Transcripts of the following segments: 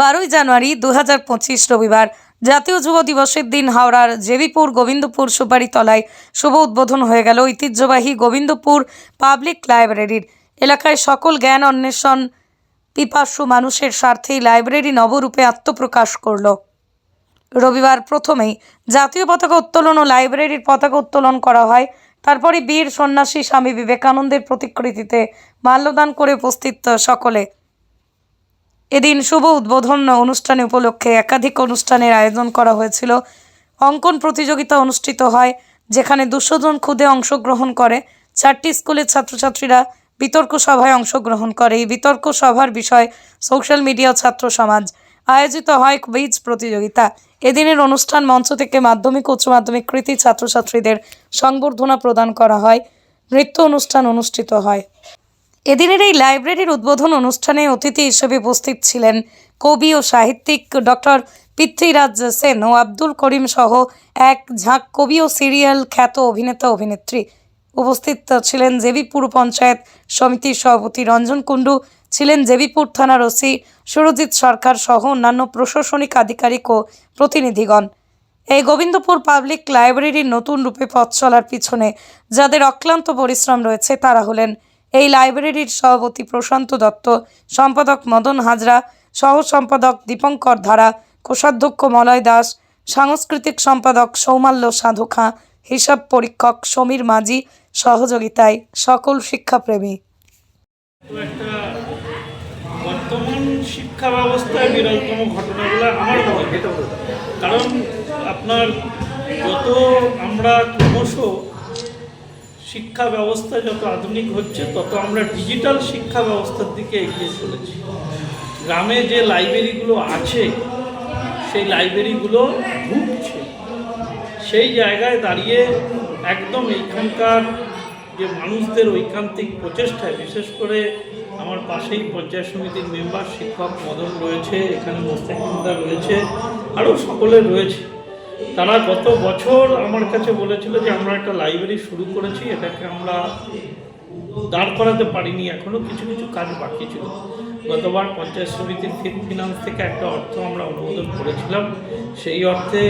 বারোই জানুয়ারি দু হাজার পঁচিশ রবিবার জাতীয় যুব দিবসের দিন হাওড়ার জেবিপুর গোবিন্দপুর সুপারিতলায় শুভ উদ্বোধন হয়ে গেল ঐতিহ্যবাহী গোবিন্দপুর পাবলিক লাইব্রেরির। এলাকায় সকল জ্ঞান অন্বেষণ পিপাসু মানুষের স্বার্থেই লাইব্রেরি নবরূপে আত্মপ্রকাশ করল। রবিবার প্রথমেই জাতীয় পতাকা উত্তোলন ও লাইব্রেরির পতাকা উত্তোলন করা হয়। তারপরে বীর সন্ন্যাসী স্বামী বিবেকানন্দের প্রতিকৃতিতে মাল্যদান করে উপস্থিত সকলে। এদিন শুভ উদ্বোধন অনুষ্ঠানে উপলক্ষে একাধিক অনুষ্ঠানের আয়োজন করা হয়েছিল। অঙ্কন প্রতিযোগিতা অনুষ্ঠিত হয়, যেখানে দুশো জন খুদে অংশগ্রহণ করে। চারটি স্কুলের ছাত্রছাত্রীরা বিতর্ক সভায় অংশগ্রহণ করে। এই বিতর্ক সভার বিষয় সোশ্যাল মিডিয়া ছাত্র সমাজ। আয়োজিত হয় কুইজ প্রতিযোগিতা। এদিনের অনুষ্ঠান মঞ্চ থেকে মাধ্যমিক উচ্চ মাধ্যমিক কৃতি ছাত্রছাত্রীদের সংবর্ধনা প্রদান করা হয়। নৃত্য অনুষ্ঠান অনুষ্ঠিত হয়। এদিনের এই লাইব্রেরির উদ্বোধন অনুষ্ঠানে অতিথি হিসেবে উপস্থিত ছিলেন কবি ও সাহিত্যিক ডক্টর পৃথ্বীরাজ সেন ও আব্দুল করিম সহ এক ঝাঁক কবি ও সিরিয়াল খ্যাত অভিনেতা অভিনেত্রী। উপস্থিত ছিলেন জেবিপুর পঞ্চায়েত সমিতির সভাপতি রঞ্জন কুণ্ডু, ছিলেন জেবিপুর থানার ওসি সুরজিৎ সরকার সহ অন্যান্য প্রশাসনিক আধিকারিক ও প্রতিনিধিগণ। এই গোবিন্দপুর পাবলিক লাইব্রেরির নতুন রূপে পথ চলার পিছনে যাদের অক্লান্ত পরিশ্রম রয়েছে, তারা হলেন এই লাইব্রেরির সভাপতি প্রশান্ত দত্ত, সম্পাদক মদন হাজরা সহ সম্পাদক দীপঙ্কর ধারা, কোষাধ্যক্ষ মলয় দাস, সাংস্কৃতিক সম্পাদক সৌমাল্য সাধু খাঁ হিসাব পরীক্ষক সমীর মাঝি, সহযোগিতায় সকল শিক্ষাপ্রেমী। বর্তমান শিক্ষা ব্যবস্থায় বিরলতম ঘটনাগুলো আমার কারণ আপনার যত আমরা ক্রমশ শিক্ষা ব্যবস্থা যত আধুনিক হচ্ছে, তত আমরা ডিজিটাল শিক্ষা ব্যবস্থার দিকে এগিয়ে চলেছি। গ্রামে যে লাইব্রেরিগুলো আছে, সেই লাইব্রেরিগুলো ঢুকছে। সেই জায়গায় দাঁড়িয়ে একদম এইখানকার যে মানুষদের ঐকান্তিক প্রচেষ্টায়, বিশেষ করে আমার পাশেই পঞ্চায়েত সমিতির মেম্বার শিক্ষক মদন রয়েছে, এখানে মোস্তাকিমদা রয়েছে, আরও সকলে রয়েছে। তারা গত বছর আমার কাছে বলেছিল যে আমরা একটা লাইব্রেরি শুরু করেছি, এটাকে আমরা দাঁড় করাতে পারিনি এখনও কিছু কিছু কাজ বাকি ছিল। গতবার পঞ্চায়েত সমিতির ফিফ ফিনান্স থেকে একটা অর্থ আমরা অনুমোদন করেছিলাম। সেই অর্থে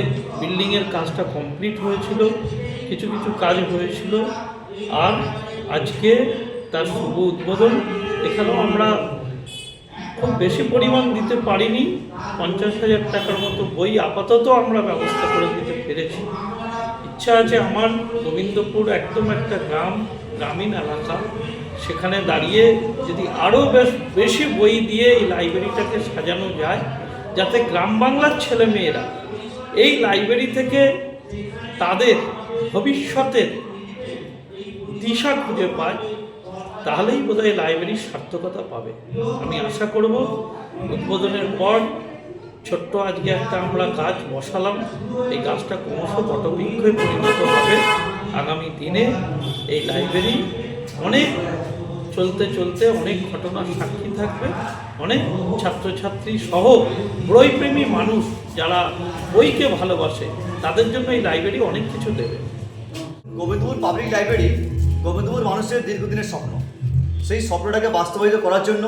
বিল্ডিংয়ের কাজটা কমপ্লিট হয়েছিল, কিছু কিছু কাজ হয়েছিল। আর আজকে তার শুভ উদ্বোধন। এখানেও আমরা খুব বেশি পরিমাণ দিতে পারিনি। পঞ্চাশ হাজার টাকার মতো বই আপাতত আমরা ব্যবস্থা করে দিতে পেরেছি। ইচ্ছা আছে আমার গোবিন্দপুর একদম একটা গ্রাম, গ্রামীণ এলাকা, সেখানে দাঁড়িয়ে যদি আরও বেশ, বেশি বই দিয়ে এই লাইব্রেরিটাকে সাজানো যায়, যাতে গ্রাম বাংলার ছেলেমেয়েরা এই লাইব্রেরি থেকে তাদের ভবিষ্যতের দিশা খুঁজে পায়। তাহলেই বোধহয় লাইব্রেরির সার্থকতা পাবে। আমি আশা করব উদ্বোধনের পর ছোট্ট আজকে একটা আমরা গাছ বসালাম। এই গাছটা ক্রমশ বটবৃক্ষে পরিণত হবে। আগামী দিনে এই লাইব্রেরি অনেক চলতে চলতে অনেক ঘটনার সাক্ষী থাকবে। অনেক ছাত্রছাত্রী সহ বইপ্রেমী মানুষ যারা বইকে ভালোবাসে, তাদের জন্য এই লাইব্রেরি অনেক কিছু দেবে। গোবিন্দপুর পাবলিক লাইব্রেরি গোবিন্দপুর মানুষের দীর্ঘদিনের স্বপ্ন। সেই স্বপ্নটাকে বাস্তবায়িত করার জন্য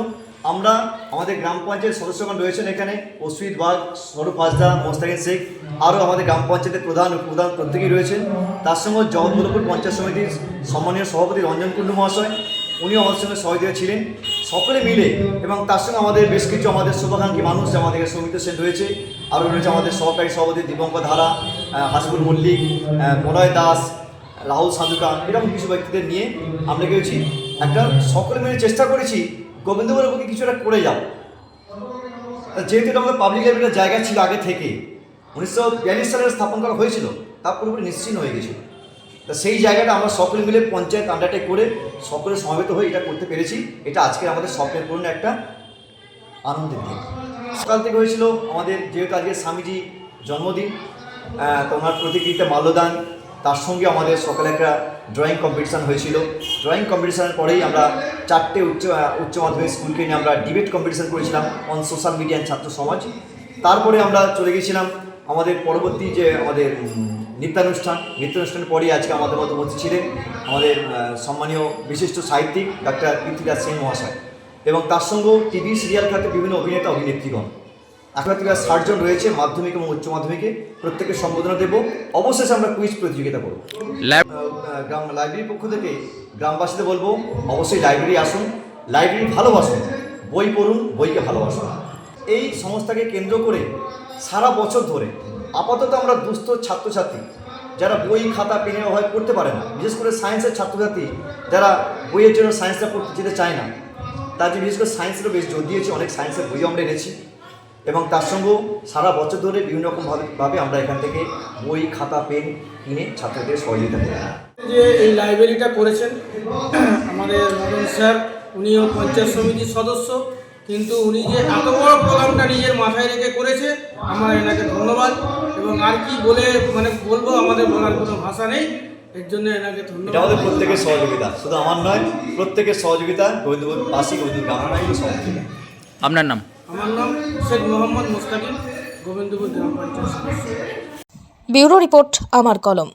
আমরা আমাদের গ্রাম পঞ্চায়েত সদস্যগণ রয়েছেন এখানে অশ্বিত বাগ স্বরূপ হাসদা মোস্তাকিন শেখ, আরও আমাদের গ্রাম পঞ্চায়েতের প্রধান প্রধান প্রত্যেকেই রয়েছেন। তার সঙ্গে জগৎবল্লভপুর পঞ্চায়েত সমিতির সম্মানীয় সভাপতি রঞ্জন কুণ্ডু মহাশয়, উনিও আমাদের সঙ্গে সহযোগিতা ছিলেন। সকলে মিলে এবং তার সঙ্গে আমাদের বেশ কিছু আমাদের শুভাকাঙ্ক্ষী মানুষ আমাদের সমিতি সেন রয়েছে। আরও রয়েছে আমাদের সহকারী সভাপতি দীপঙ্কর ধারা হাসিবুল মল্লিক মলয় দাস রাহুল সাধুকা এরকম কিছু ব্যক্তিদের নিয়ে আমরা গেছি। একটা সকলে মিলে চেষ্টা করেছি, গোবিন্দপুরের বুকে কিছু একটা করে যাও। যেহেতু এটা আমাদের পাবলিক লাইব্রেরির জায়গা ছিল আগে থেকে, উনিশশো বিয়াল্লিশ সালে স্থাপন করা হয়েছিল তা পুরোপুরি নিশ্চিন্ন হয়ে গেছিল। তা সেই জায়গাটা আমরা সকলে মিলে পঞ্চায়েত আন্ডারটেক করে সকলে সমবেত হয়ে এটা করতে পেরেছি। এটা আজকে আমাদের স্বপ্নের পূর্ণ একটা আনন্দের দিন। সকাল থেকে হয়েছিল আমাদের, যেহেতু আজকে স্বামীজি জন্মদিন তো ওনার প্রতিকৃতিতে মাল্যদান তার সঙ্গে আমাদের সকালে একটা ড্রয়িং কম্পিটিশান হয়েছিল। ড্রয়িং কম্পিটিশানের পরেই আমরা চারটে উচ্চ উচ্চ মাধ্যমিক স্কুলকে নিয়ে আমরা ডিবেট কম্পিটিশান করেছিলাম অন সোশ্যাল মিডিয়া ছাত্র সমাজ। তারপরে আমরা চলে গেছিলাম আমাদের পরবর্তী যে আমাদের নৃত্যানুষ্ঠান। নৃত্যানুষ্ঠানের পরেই আজকে আমাদের মধ্যে উপস্থিত ছিলেন আমাদের সম্মানীয় বিশিষ্ট সাহিত্যিক ডাক্তার পৃথ্বীরাজ সেন মহাশয়। এবং তার সঙ্গেও টিভি সিরিয়াল খাতে বিভিন্ন অভিনেতা, অভিনেত্রীগণ। আঁকাতিকা ষাটজন রয়েছে মাধ্যমিক এবং উচ্চ মাধ্যমিকে। প্রত্যেকে সম্বোধনা দেব। অবশেষে আমরা কুইজ প্রতিযোগিতা করব। গ্রাম লাইব্রেরির পক্ষ থেকে গ্রামবাসীদের বলব অবশ্যই লাইব্রেরি আসুন। লাইব্রেরি ভালোবাসুন। বই পড়ুন বইকে ভালোবাসুন। এই সংস্থাকে কেন্দ্র করে সারা বছর ধরে আপাতত আমরা দুস্থ ছাত্রছাত্রী যারা বই খাতা পেনের অভাবে পড়তে পারে না বিশেষ করে সায়েন্সের ছাত্রছাত্রী যারা বইয়ের জন্য সায়েন্সটা পড়তে যেতে চায় না তার জন্য বিশেষ করে সায়েন্সেরও বেশ জোর দিয়েছি। অনেক সায়েন্সের বই আমরা এনেছি। এবং তার সঙ্গেও সারা বছর ধরে বিভিন্ন রকমভাবে ভাবে আমরা এখান থেকে বই খাতা পেন কিনে ছাত্রদের সহযোগিতা করি। যে এই লাইব্রেরিটা করেছেন আমাদের মদন স্যার উনিও পঞ্চায়েত সমিতির সদস্য কিন্তু উনি যে এত বড় প্রোগ্রামটা নিজের মাথায় রেখে করেছে আমার এনাকে ধন্যবাদ। এবং আর কি বলে মানে বলব আমাদের বলার কোনো ভাষা নেই এর জন্য এনাকে এটা ধন্যবাদ আমাদের প্রত্যেকের সহযোগিতা শুধু আমার নয় প্রত্যেকের সহযোগিতা গোবিন্দপুর বাসী গ্রামের সহযোগিতা। আপনার নাম? আমার নাম শেখ মোহাম্মদ মুস্তাকিম গোবিন্দপুর গ্রাম পঞ্চায়েত ব্যুরো রিপোর্ট আমার কলম।